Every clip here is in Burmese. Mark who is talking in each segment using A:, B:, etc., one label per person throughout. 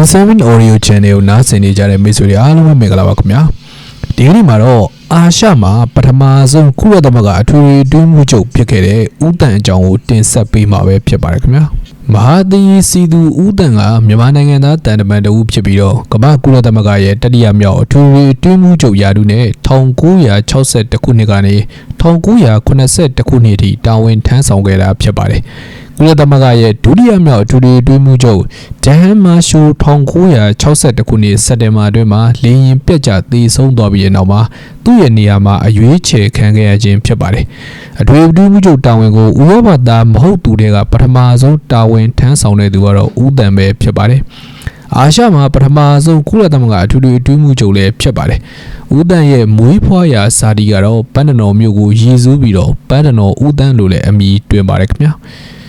A: 27 Audio Channel ကိုနားဆင်နေကြတဲ့မိတ်ဆွေတွေအားလုံးပဲမင်္ဂလာပါခင်ဗျာဒီကနေ့မှာတော့အာရှမှာပထမဆုံးကုလသမဂ္ဂအထွေထွေတွင်းမှုချုပ်ဖြစ်ခဲ့တဲ့ဥတန်အကြောင်းကိုတင်ဆက်ပေးမှာပဲဖြစ်ပါတယ်ခင်ဗျာမဟာသီစီသူဥတန်ကမြန်မာနိုင်ငံသားတန်တမန်တဦးဖြစ်ပြီးတော့ကမ္ဘာကုလသမဂ္ဂရဲ့တတိယမြောက်အထွေထွေတွင်းမှုချုပ်ရာထူးနဲ့1962ခုနှစ်ကနေ1982ခုနှစ်ထိတာဝန်ထမ်းဆောင်ခဲ့တာဖြစ်ပါတယ် ကုလသမဂ္ဂရဲ့ဒုတိယမြောက်အထွေထွေတွင်းမှုချုပ်ဒဟန်မာရှို1962ခုနှစ်စက်တင်ဘာအတွင်းမှာလေရင်ပြက်ကျသေဆုံးသွားပြီးတဲ့နောက်မှာသူ့ရဲ့နေရာမှာအရွေးချယ်ခံခဲ့ရခြင်းဖြစ်ပါတယ်။အထွေထွေမှုချုပ်တာဝန်ကိုဥရောပသားမဟုတ်သူတွေကပထမဆုံးတာဝန်ထမ်းဆောင်တဲ့သူကတော့ဦးတန်ပဲဖြစ်ပါတယ်။အာရှမှာပထမဆုံးကုလသမဂ္ဂအထွေထွေအတွင်းမှုချုပ်လည်းဖြစ်ပါတယ်။ဦးတန်ရဲ့မွေးဖွားရာဇာတိကတော့ပန်းတနော်မြို့ကိုရည်စူးပြီးတော့ပန်းတနော်ဦးတန်လို့လည်းအမည်တွင်ပါတယ်ခင်ဗျာ။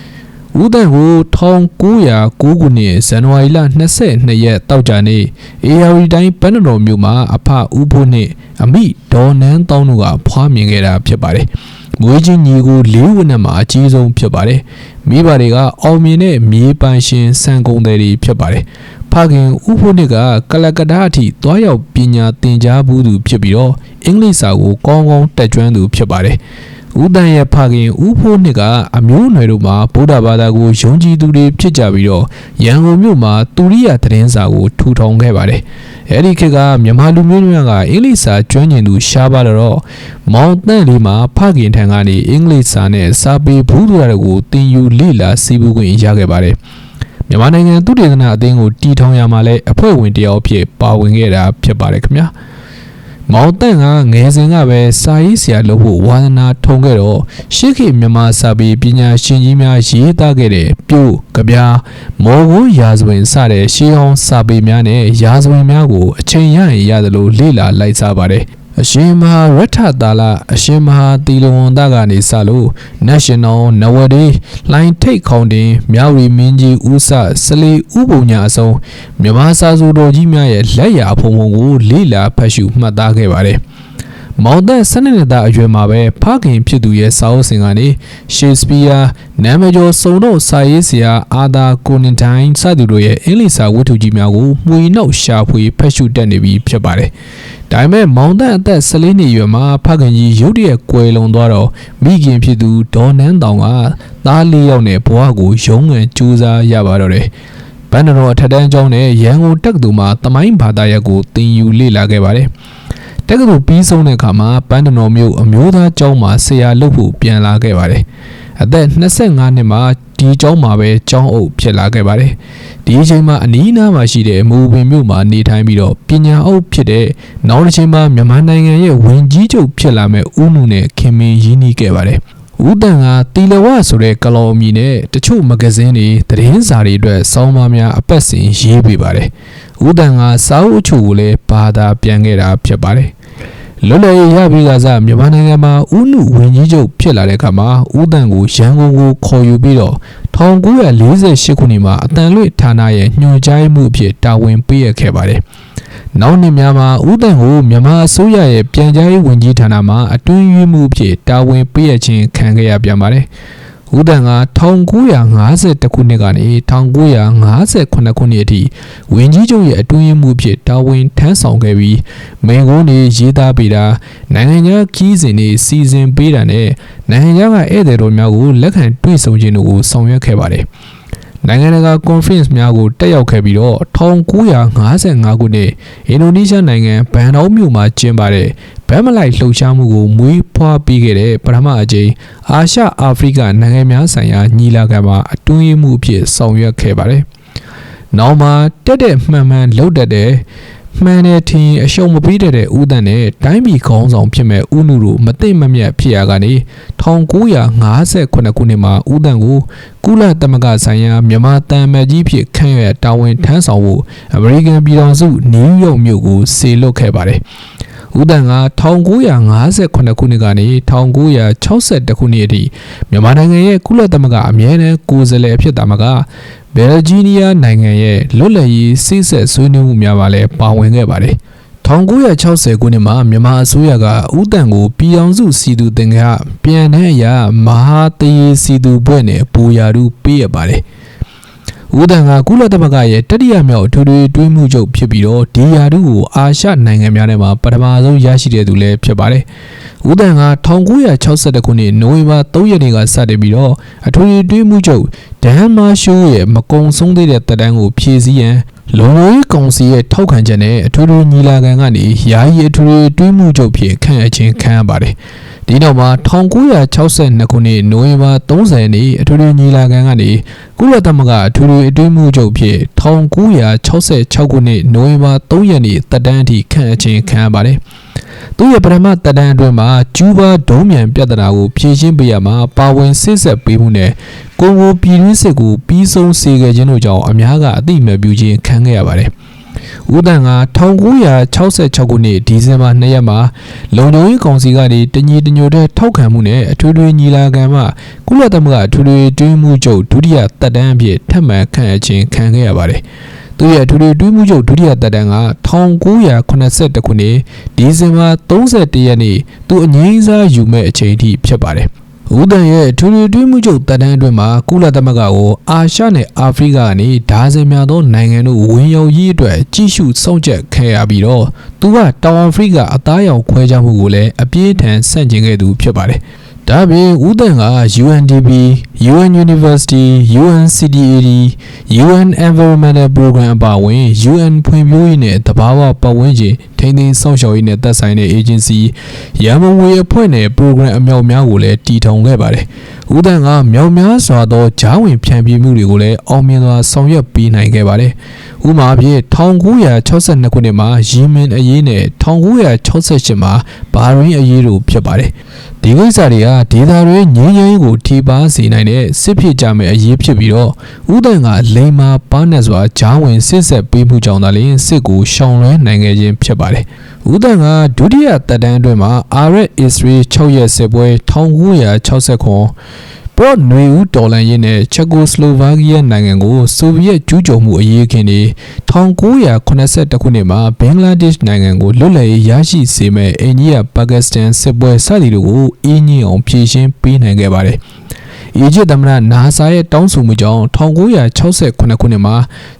A: ဦးတန်ကို1909ခုနှစ်ဇန်နဝါရီလ22ရက်တောက်ကြနေ့အေယာရီတိုင်းပန်းတော်မြို့မှာအဖဦးဖို့နှင့်အမိဒေါ်နန်းတောင်းတို့ကဖွားမြင်ခဲ့တာဖြစ်ပါတယ်။မွေးချင်းညီကိုလေးဝနဲ့မှာအကြီးဆုံးဖြစ်ပါတယ်။မိဘတွေကအောင်မြင်တဲ့မြေပိုင်ရှင်စံကုန်တွေဖြစ်ပါတယ်။ဖခင်ဦးဖို့နှင့်ကကလကဒါအထိတွားရောက်ပညာသင်ကြားဘူးသူဖြစ်ပြီးတော့အင်္ဂလိပ်စာကိုကောင်းကောင်းတက်ကြွသူဖြစ်ပါတယ်။ ဦးတန်ရဲ့ဖခင်ဦးဖိုးနှစ်ကအမျိုးအနွယ်တို့မှာဗုဒ္ဓဘာသာကိုယုံကြည်သူတွေဖြစ်ကြပြီးတော့ရန်ကုန်မြို့မှာတူရိယသတင်းစာကိုထူထောင်ခဲ့ပါတယ်။အဲဒီခေတ်ကမြန်မာလူမျိုးတွေက အင်္ဂလိပ်စာကျွမ်းကျင်သူရှားပါတော့မောင်တန့်လေးမှာဖခင်ထံကနေအင်္ဂလိပ်စာနဲ့စာပေဘူးသူရကိုသင်ယူလေ့လာစီးပူးခွင့်ရခဲ့ပါတယ်။မြန်မာနိုင်ငံသူတေသနာအသင်းကိုတီထောင်ရမှာလဲအဖွဲ့ဝင်တယောက်အဖြစ်ပါဝင်ခဲ့တာဖြစ်ပါတယ်ခင်ဗျာ။ မောင်တန့်ကငယ်စဉ်ကပဲစာရေးဆရာလုပ်ဖို့ဝါသနာထုံခဲ့တော့ရှေ့ခေတ်မြန်မာစာပေပညာရှင်ကြီးများရေးသားခဲ့တဲ့ပြို့ကြပြားမော်ကိုရာဇဝင်စတဲ့ရှေးဟောင်းစာပေများနဲ့ရာဇဝင်များကိုအချိန်ရရင်ရသလိုလေ့လာလိုက်စားပါတယ် အရှင်မဟာရထတာလအရှင်မဟာတီလဝန်သားကနေစလို့ National နဝဒေလိုင်းထိတ်ခေါင်တင်မြောက်ရီမင်းကြီးဦးဆစလီဥပုံညာအစုံမြန်မာစာစုတော်ကြီးများရဲ့လက်ရာဖုံဖုံကိုလေ့လာဖတ်ရှုမှတ်သားခဲ့ပါတယ်မောင်သက်၁၂နှစ်သားအရွယ်မှာပဲဖခင်ဖြစ်သူရဲ့စာအုပ်စင်ကနေရှေ့စပီးယားနာမည်ကျော်စုံတော့စာရေးဆရာအာသာကိုနင်တိုင်းစသူတို့ရဲ့အင်္ဂလိပ်စာဝတ္ထုကြီးများကိုမှွေနောက်ရှာဖွေဖတ်ရှုတတ်နေပြီဖြစ်ပါတယ်။ ဒါပေမဲ့မောင်သက်အသက်14နှစ်အရွယ်မှာဖခင်ကြီးရုတ်တရက်ကွယ်လွန်သွားတော့မိခင်ဖြစ်သူဒေါ်နန်းတောင်ကသားလေးယောက်နဲ့ဘဝကိုရုံးငန်ကြိုးစားရပါတော့တယ်။ဘန်ဒတော်အထက်တန်းကျောင်းနဲ့ရန်ကုန်တက္ကသိုလ်မှာတမိုင်းဘာသာရပ်ကိုသင်ယူလေ့လာခဲ့ပါတယ်။တက္ကသိုလ်ပြီးဆုံးတဲ့အခါမှာပန်းတနော်မြို့အမျိုးသားကျောင်းမှာဆရာလုပ်ဖို့ပြန်လာခဲ့ပါတယ်။အသက်25နှစ်မှာ ဒီကျောင်းမှာပဲကျောင်းအုပ်ဖြစ်လာခဲ့ပါတယ်။ဒီအချိန်မှာအနီးနားမှာရှိတဲ့မူပင်မြို့မှာနေထိုင်ပြီးတော့ပညာအုပ်ဖြစ်တဲ့နောက်တစ်ချိန်မှာမြန်မာနိုင်ငံရဲ့ဝင်ကြီးချုပ်ဖြစ်လာမဲ့ဦးနုနဲ့ခင်မင်းရင်းနှီးခဲ့ပါတယ်။ဦးတန်ကတီလဝဆိုတဲ့ကလော်မီနဲ့တချို့မဂဇင်းတွေသတင်းစာတွေအတွက်စောင်းပါများအပတ်စဉ်ရေးပေးပါတယ်။ဦးတန်ကစာအုပ်အချို့ကိုလည်းဘာသာပြန်ခဲ့တာဖြစ်ပါတယ်။ လွတ်လပ်ရေးရပြီးကစားမြန်မာနိုင်ငံမှာဦးနုဝင်ကြီးချုပ်ဖြစ်လာတဲ့အခါမှာဦးတန်ကိုရန်ကုန်ကိုခေါ်ယူပြီးတော့1948ခုနှစ်မှာအတန်လွေဌာနရဲ့ညွှန်ကြားမှုအဖြစ်တာဝန်ပေးရခဲ့ပါတယ်။နောက်နှစ်များမှာဦးတန်ကိုမြန်မာအစိုးရရဲ့ပြန်ကြားရေးဝန်ကြီးဌာနမှအတွင်းရေးမှုအဖြစ်တာဝန်ပေးရခြင်းခံခဲ့ရပြန်ပါတယ်။ ဦးတန်က1950ခုနှစ်ကနေ1958ခုနှစ်အထိဝင်းကြီးချုပ်ရဲ့အတွင်းမှုဖြစ်တာဝန်ထမ်းဆောင်ခဲ့ပြီးမိန်ကုန်းတွေရေးသားပေးတာနိုင်ငံခြားခီးစဉ်တွေစီစဉ်ပေးတာနဲ့နိုင်ငံခြားကဧည့်သည်တော်များကိုလက်ခံတွေ့ဆုံခြင်းတို့ကိုဆောင်ရွက်ခဲ့ပါတယ်။နိုင်ငံတကာ conference များကိုတက်ရောက်ခဲ့ပြီးတော့1955ခုနှစ်အင်ဒိုနီးရှားနိုင်ငံဘန်ဒေါမြို့မှာကျင်းပတဲ့ ဘက်မလိုက်လှုပ်ရှားမှုကိုမွေးဖွားပြီးခဲ့တဲ့ပထမအကြိမ်အာရှအာဖရိကနိုင်ငံများဆိုင်ရာညီလာခံမှာအတွင်းမှုအဖြစ်ဆောင်ရွက်ခဲ့ပါတယ်။နောက်မှာတက်တဲ့မှန်မှန်လှုပ်တတ်တဲ့မှန်တယ်ထင်အရှုံမပေးတဲ့ဦးတန်နဲ့တိုင်းပြည်ခေါင်းဆောင်ဖြစ်မဲ့ဦးနုတို့မသိမမြတ်ဖြစ်ရကနေ1958ခုနှစ်မှာဦးတန်ကိုကုလသမဂ္ဂဆိုင်ရာမြန်မာတန်မတ်ကြီးဖြစ်ခန့်ရတာဝန်ထမ်းဆောင်ဖို့အမေရိကန်ပြည်ထောင်စုနယူးယောက်မြို့ကိုဆေလွတ်ခဲ့ပါတယ် ဦးတန်က1958ခုနှစ်ကနေ1962ခုနှစ်အထိမြန်မာနိုင်ငံရဲ့ကုလသမဂ္ဂအမြဲတမ်းကိုယ်စားလှယ်ဖြစ်တာမှာကဘယ်လ်ဂျီးနီးယားနိုင်ငံရဲ့လွတ်လပ်ရေးစိတ်ဆက်ဆွေးနွေးမှုများပါလဲပါဝင်ခဲ့ပါတယ်1960ခုနှစ်မှာမြန်မာအစိုးရကဥတန်ကိုပြည်အောင်စုစီသူတင်ကပြန်တဲ့အရာမဟာတရေစီသူဘွဲ့နဲ့ပူရာတူပေးရပါတယ် ဦးတန်ကကုလသမဂ္ဂရဲ့တတိယမြောက်အထွေထွေတွင်းမှုချုပ်ဖြစ်ပြီးတော့ဒီယာတုကိုအာရှနိုင်ငံများထဲမှာပထမဆုံးရရှိတဲ့သူလည်းဖြစ်ပါတယ်။ဦးတန်က1962ခုနှစ်နိုဝင်ဘာ3ရက်နေ့ကစတင်ပြီးတော့အထွေထွေတွင်းမှုချုပ်ဒန်မာရှိုးရဲ့မကုံဆုံးသေးတဲ့တပ်တန်းကိုဖြည့်ဆည်းရန်လုံလုံရေးကောင်စီရဲ့ထောက်ခံချက်နဲ့အထွေထွေညီလာခံကနေယာယီအထွေထွေတွင်းမှုချုပ်ဖြစ်ခန့်အပ်ခြင်းခံရပါတယ်။ ဒီနောက်မှာ1962ခုနှစ်နိုဝင်ဘာ30ရက်နေ့အထွေထွေညီလာခံကနေကုလသမဂ္ဂအထွေထွေအတွင်းမှုချုပ်ဖြစ်1966ခုနှစ်နိုဝင်ဘာ3ရက်နေ့တက်တန်းအထိခန့်အပ်ခြင်းခံရပါတယ်။သူရဲ့ပထမတက်တန်းအတွင်းမှာကျူးဘာဒုံးမြန်ပြဿနာကိုဖြေရှင်းပေးရမှာပါဝင်စစ်ဆက်ပေးမှုနဲ့ကွန်ဂိုပြည်တွင်းစစ်ကိုပြီးဆုံးစေခဲ့ခြင်းတို့ကြောင့်အများကအသိအမှတ်ပြုခြင်းခံခဲ့ရပါတယ်။ ဦးတန်က1966ခုနှစ်ဒီဇင်ဘာ2ရက်မှာလုံခြုံရေးကောင်စီကနေတညီတညွတ်တဲ့ထောက်ခံမှုနဲ့အထွေထွေညီလာခံမှာကုလသမဂ္ဂအထွေထွေတွင်းမှုချုပ်ဒုတိယတက်တန်းအဖြစ်ထပ်မံခန့်အပ်ခြင်းခံခဲ့ရပါတယ်။သူရဲ့အထွေထွေတွင်းမှုချုပ်ဒုတိယတက်တန်းက1982ခုနှစ်ဒီဇင်ဘာ31ရက်နေ့သူအငိမ့်စားယူမဲ့အချိန်ထိဖြစ်ပါတယ်။ ဦးတန်ရဲ့ထူထူတွင်းမှုချုပ်တပ်တန်းအတွင်းမှာကုလသမဂ္ဂကိုအာရှနဲ့အာဖရိကကနေဒါဇင်များသောနိုင်ငံတို့ဝင်ရောက်ရေးအတွက်ကြီးစုစောင့်ကြပ်ခဲ့ရပြီးတော့သူကတောင်အာဖရိကအသားရောင်ခွဲခြားမှုကိုလည်းအပြင်းထန်ဆန့်ကျင်ခဲ့သူဖြစ်ပါတယ်။ဒါပြင်ဦးတန်က UNDP, UN University, UNCDAD, UN Environmental Program အပါအဝင် UN ဖွံ့ဖြိုးရေးနဲ့တဘာဝပတ်ဝန်းကျင် ထိန်းသိမ်းစောင့်ရှောက်ရေးနဲ့သက်ဆိုင်တဲ့ agency ရန်ကုန်ဝေအဖွဲ့နဲ့ program အမြောက်များကိုလည်းတည်ထောင်ခဲ့ပါတယ်။ဦးတန်ကမြောက်များစွာသောဂျားဝင်ဖြန့်ပြေးမှုတွေကိုလည်းအောင်မြင်စွာဆောင်ရွက်ပေးနိုင်ခဲ့ပါတယ်။ဥပမာဖြင့်1962ခုနှစ်မှာယီမင်အရေးနဲ့1968မှာဘာရင်းအရေးတို့ဖြစ်ပါတယ်။ဒီကိစ္စတွေကဒေတာတွေငြင်းငြင်းကိုထိပါစေနိုင်တဲ့စစ်ဖြစ်ကြမဲ့အရေးဖြစ်ပြီးတော့ဥဒန်ကလိန်မာပါနဲ့စွာဂျားဝင်စစ်ဆက်ပေးမှုကြောင့်သာလျှင်စစ်ကိုရှောင်လွှဲနိုင်ခဲ့ခြင်းဖြစ်ပါတယ်။ဥဒန်ကဒုတိယတပ်တန်းအတွင်းမှာအာရက်အစ္စရေး6ရက်စစ်ပွဲ1969ပရော့နွေဦးတော်လန်ရေးနဲ့ချက်ကိုစလိုဗားကီးယားနိုင်ငံကိုဆိုဗီယက်ကျူးကျော်မှုအရေးခင်တွေ1982ခုနှစ်မှာဘင်္ဂလားဒေ့ရှ်နိုင်ငံကိုလွတ်လပ်ရေးရရှိစေမဲ့အိန္ဒိယပါကစ္စတန်စစ်ပွဲစသည်တို့ကိုအင်းကြီးအောင်ဖြည့်ရှင်းပေးနိုင်ခဲ့ပါတယ်။ အီဂျစ်သမ္မတနာဆာရဲ့တောင်းဆိုမှုကြောင့်1968ခုနှစ်မှာ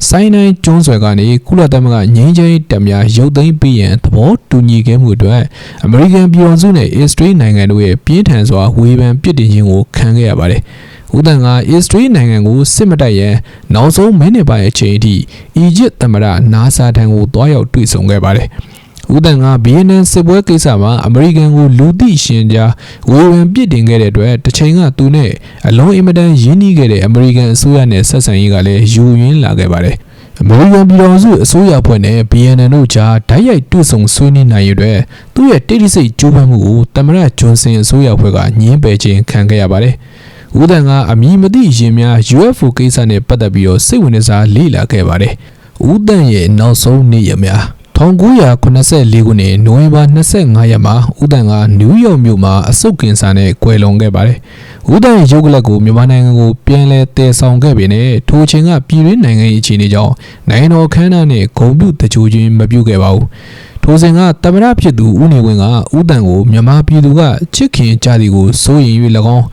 A: ဆိုင်းနိုင်ကျွန်းဆွယ်ကနေကုလသမဂ္ဂငြိမ်းချမ်းရေးတပ်များရုပ်သိမ်းပေးရန်သဘောတူညီခဲ့မှုအတွက်အမေရိကန်ပြည်ထောင်စုနဲ့အစ္စရေးနိုင်ငံတို့ရဲ့ပြင်းထန်စွာဝေဖန်ပြစ်တင်ခြင်းကိုခံခဲ့ရပါတယ်။ဦးတန်ကအစ္စရေးနိုင်ငံကိုစစ်မတိုက်ရန်နောက်ဆုံးမိနစ်ပိုင်းအချိန်အထိအီဂျစ်သမ္မတနာဆာထံကိုတွားရောက်တွေ့ဆုံခဲ့ပါတယ်။ ဦးတန်ကဘီယန်နန်စစ်ပွဲကိစ္စမှာအမေရိကန်ကိုလူသိရှင်ကြားဝေဖန်ပြစ်တင်ခဲ့တဲ့အတွက်တစ်ချိန်ကသူနဲ့အလုံးအင်မတန်ရင်းနှီးခဲ့တဲ့အမေရိကန်အစိုးရနဲ့ဆက်ဆံရေးကလည်းယူရင်းလာခဲ့ပါတယ်။အမေရိကန်ပြည်ထောင်စုအစိုးရအဖွဲ့နဲ့ BNN တို့ကြားဓာတ်ရိုက်တွေ့ဆုံဆွေးနွေးနိုင်ရတဲ့သူ့ရဲ့တိတိစိတ်ကြိုးပမ်းမှုကိုတမရဂျွန်ဆင်အစိုးရအဖွဲ့ကညှင်းပယ်ခြင်းခံခဲ့ရပါတယ်။ဦးတန်ကအမည်မသိရင်များ UFO ကိစ္စနဲ့ပတ်သက်ပြီးတော့စိတ်ဝင်စားလေ့လာခဲ့ပါတယ်။ဦးတန်ရဲ့နောက်ဆုံးနေ့ရက်များ 1984ခုနှစ်နိုဝင်ဘာ25ရက်မှာဦးတန်ကနယူးယောက်မြို့မှာအဆုတ်ကင်ဆာနဲ့ကွယ်လွန်ခဲ့ပါတယ်။ဦးတန်ရဲ့ရုပ်ကလပ်ကိုမြန်မာနိုင်ငံကိုပြန်လည်တည်ဆောင်ခဲ့ပေနဲ့ထိုချိန်ကပြည်တွင်းနိုင်ငံရေးအခြေအနေကြောင့်နိုင်ငံတော်ခမ်းနားနဲ့ဂုံပြုတကြိုခြင်းမပြုခဲ့ပါဘူး။ ထိုစဉ်ကတမရဖြစ်သူဦးနေဝင်းကဦးတန်ကိုမြန်မာပြည်သူကချစ်ခင်ကြသည်ကိုစိုးရင်၍၎င်း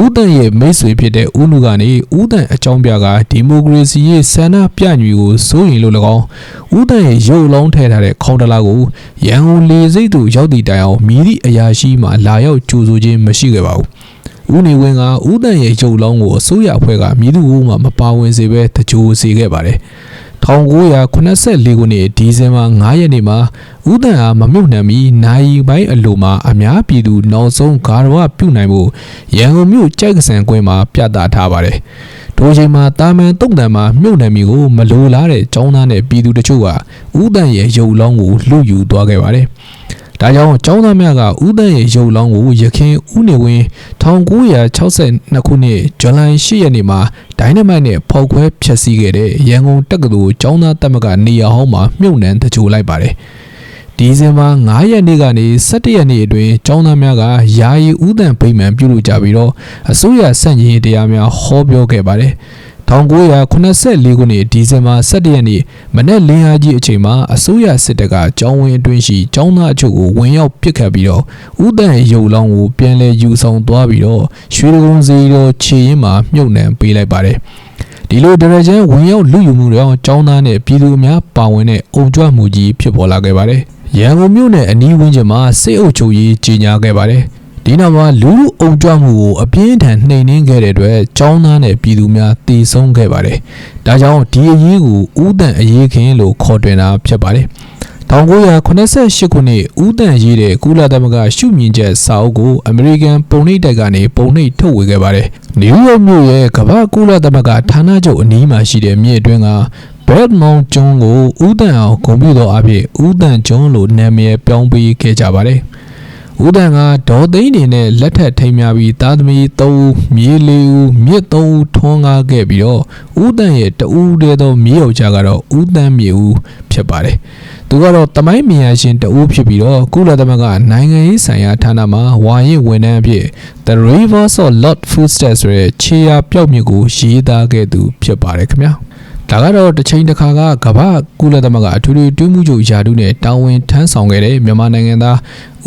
A: ဦးတန်ရဲ့မိတ်ဆွေဖြစ်တဲ့ဦးနုကနေဦးတန်အကြောင်းပြကဒီမိုကရေစီရဲ့ဆန္ဒပြညွေကိုစိုးရင်လို့၎င်းဦးတန်ရဲ့ရုပ်လုံးထည့်ထားတဲ့ခေါင်းတလားကိုရန်ကုန်လေစိတ်သူရောက်တည်တိုင်အောင်မိသည့်အရာရှိမှလာရောက်ကြိုဆိုခြင်းမရှိခဲ့ပါဘူးဦးနေဝင်းကဦးတန်ရဲ့ရုပ်လုံးကိုအစိုးရအဖွဲ့ကမြည်သူမှမပါဝင်စေဘဲတကြိုစေခဲ့ပါတယ်။ 1984ခုနှစ်ဒီဇင်ဘာ9ရက်နေ့မှာဦးတန်အားမမြုပ်နှံမီနိုင်ပိုင်းအလိုမှာအများပြည်သူနောက်ဆုံးဂါရဝပြုနိုင်မှုရန်ကုန်မြို့ကြိုက်ကစံကွင်းမှာပြသထားပါတယ်။ထိုချိန်မှာတာမန်တုံတန်မှာမြုပ်နှံမီကိုမလိုလားတဲ့ចောင်းသားနဲ့ပြည်သူတချို့ကဦးတန်ရဲ့ရုပ်လောင်းကိုလူယူသွားခဲ့ပါတယ်။ဒါကြောင့်ကျောင်းသားများကဦးတန်းရဲ့ရုပ်လောင်းကိုရခင်ဦးနေဝင်း1962ခုနှစ်ဇူလိုင်10ရက်နေ့မှာဒိုင်းနမိုက်နဲ့ဖောက်ခွဲဖျက်ဆီးခဲ့တဲ့ရန်ကုန်တက္ကသိုလ်ကျောင်းသားတက်မကနေရာဟောင်းမှာမြုပ်နှံတကြိုလိုက်ပါတယ်။ဒီဇင်ဘာ9ရက်နေ့ကနေ17ရက်နေ့အတွင်းကျောင်းသားများကယာယီဥဒံဗိမာန်ပြုလုပ်ကြပြီးတော့အစိုးရစန့်ကျင်ရေးတရားများဟောပြောခဲ့ပါတယ်။ 1984ခုနှစ်ဒီဇင်ဘာ17ရက်နေ့မနက်လင်းအားကြီးအချိန်မှာအစိုးရစစ်တပ်ကကျောင်းဝင်းအတွင်းရှိကျောင်းသားအချို့ကိုဝင်ရောက်ပစ်ခတ်ပြီးတော့ဥတန်ရုပ်လောင်းကိုပြန်လည်ယူဆောင်သွားပြီးတော့ရွှေကုန်းစီတော်ခြေရင်းမှာမြုပ်နှံပေးလိုက်ပါတယ်ဒီလိုဒရဂျန်ဝင်ရောက်လူယူမှုတွေအောင်ចောင်းသားနဲ့ပြည်သူအများပါဝင်တဲ့အုံကြွမှုကြီးဖြစ်ပေါ်လာခဲ့ပါတယ်ရန်ကုန်မြို့နယ်အနီးဝန်းကျင်မှာစစ်အုပ်ချုပ်ရေးကြီးညာခဲ့ပါတယ် ဒီနောက်မှာလူလူအုံကြွမှုကိုအပြင်းထန်နှိမ်နင်းခဲ့တဲ့အတွက်ចောင်းသားနဲ့ပြည်သူများတည်ဆုံးခဲ့ပါတယ်ဒါကြောင့်ဒီအရေးကိုဥတန်အရေးခင်လို့ခေါ်တွင်တာဖြစ်ပါတယ်1988ခုနှစ်ဦးတန်ရေးတဲ့ကုလသမဂ္ဂရှုမြင်ချက်စာအုပ်ကိုအမေရိကန်ပုံနှိပ်တိုက်ကနေပုံနှိပ်ထုတ်ဝေခဲ့ပါတယ်။နယူးယောက်မြို့ရဲ့ကမ္ဘာကုလသမဂ္ဂဌာနချုပ်အနီးမှာရှိတဲ့မြစ်အတွင်းကဘက်မောင်ကျွန်းကိုဦးတန်အောင်ဂုဏ်ပြုသောအဖြစ်ဦးတန်ကျွန်းလို့နာမည်ပြောင်းပေးခဲ့ကြပါတယ်။ ဦးတန်ကဒေါ်သိန်းနေနဲ့လက်ထက်ထိမ်းများပြီးသားသမီး3ဦးမြေ4ဦးမြစ်3ဦးထွန်းကားခဲ့ပြီးတော့ဦးတန်ရဲ့တဦးတည်းသောမြေယောက်ျားကတော့ဦးတန်မြေဦးဖြစ်ပါတယ်။သူကတော့တမိုင်းမြညာရှင်တဦးဖြစ်ပြီးတော့ကုလသမဂ္ဂနိုင်ငံရေးဆိုင်ရာဌာနမှာဝါရင်ဝန်ထမ်းအဖြစ် The Rivers of Lord Footsteps ဆိုတဲ့ခြေရာပြောက်မြစ်ကိုရေးသားခဲ့သူဖြစ်ပါတယ်ခင်ဗျာ။ ဒါကတော့တစ်ချိန်တစ်ခါကကမ္ဘာကုလသမဂ္ဂအထွေထွေတွင်းမှုချုပ်ယာတုနဲ့တာဝန်ထမ်းဆောင်ခဲ့တဲ့မြန်မာနိုင်ငံသား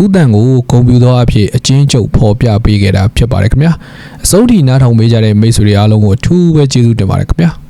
A: ဦးတန်ကိုဂုဏ်ပြုသောအဖြစ်အချင်းချုပ်ဖော်ပြပေးခဲ့တာဖြစ်ပါတယ်ခင်ဗျာ။အစိုးရနားထောင်ပေးကြတဲ့မိတ်ဆွေတွေအားလုံးကိုအထူးပဲကျေးဇူးတင်ပါတယ်ခင်ဗျာ။